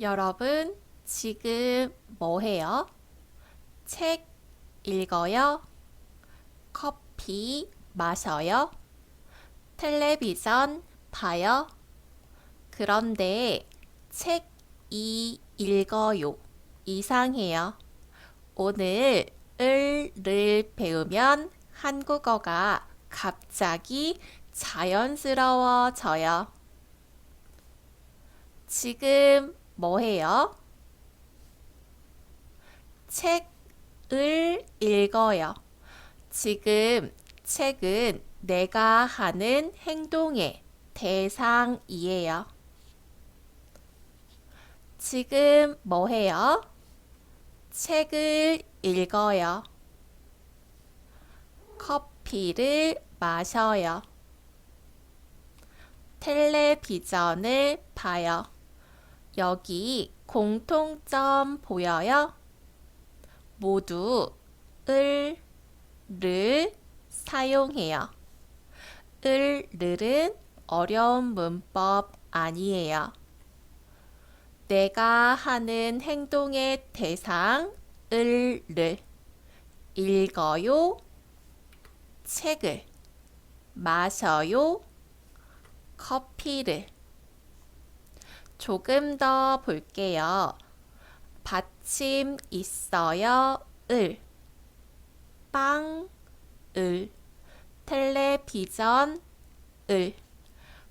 여러분, 지금 뭐 해요? 책 읽어요? 커피 마셔요? 텔레비전 봐요? 그런데 책 이 읽어요. 이상해요. 오늘 을를 배우면 한국어가 갑자기 자연스러워져요. 지금 뭐 해요? 책을 읽어요. 지금 책은 내가 하는 행동의 대상이에요. 지금 뭐 해요? 책을 읽어요. 커피를 마셔요. 텔레비전을 봐요. 여기 공통점 보여요? 모두 을, 를 사용해요. 을, 를은 어려운 문법 아니에요. 내가 하는 행동의 대상 을, 를 읽어요. 책을 마셔요. 커피를 조금 더 볼게요. 받침 있어요. 을. 빵, 을. 텔레비전, 을.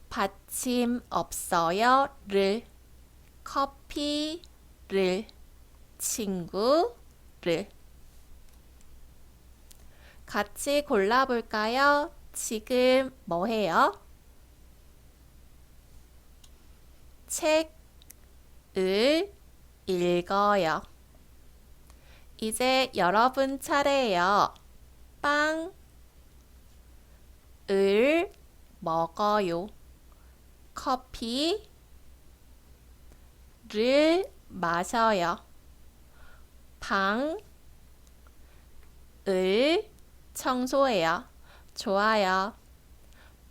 받침 없어요. 를. 커피, 를. 친구, 를. 같이 골라볼까요? 지금 뭐 해요? 책을 읽어요. 이제 여러분 차례예요. 빵을 먹어요. 커피를 마셔요. 방을 청소해요. 좋아요.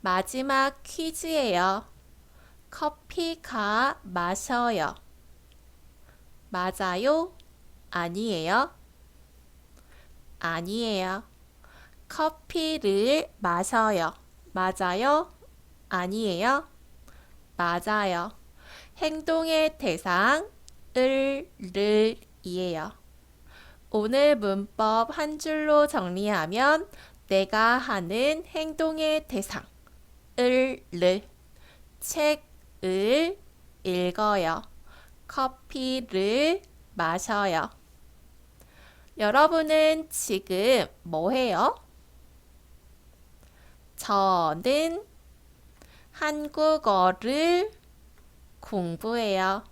마지막 퀴즈예요. 커피가 마셔요. 맞아요? 아니에요? 아니에요. 커피를 마셔요. 맞아요? 아니에요? 맞아요. 행동의 대상 을, 를, 이에요. 오늘 문법 한 줄로 정리하면 내가 하는 행동의 대상 을, 를, 책 을 읽어요. 커피를 마셔요. 여러분은 지금 뭐 해요? 저는 한국어를 공부해요.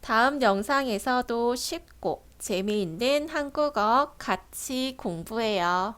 다음 영상에서도 쉽고 재미있는 한국어 같이 공부해요.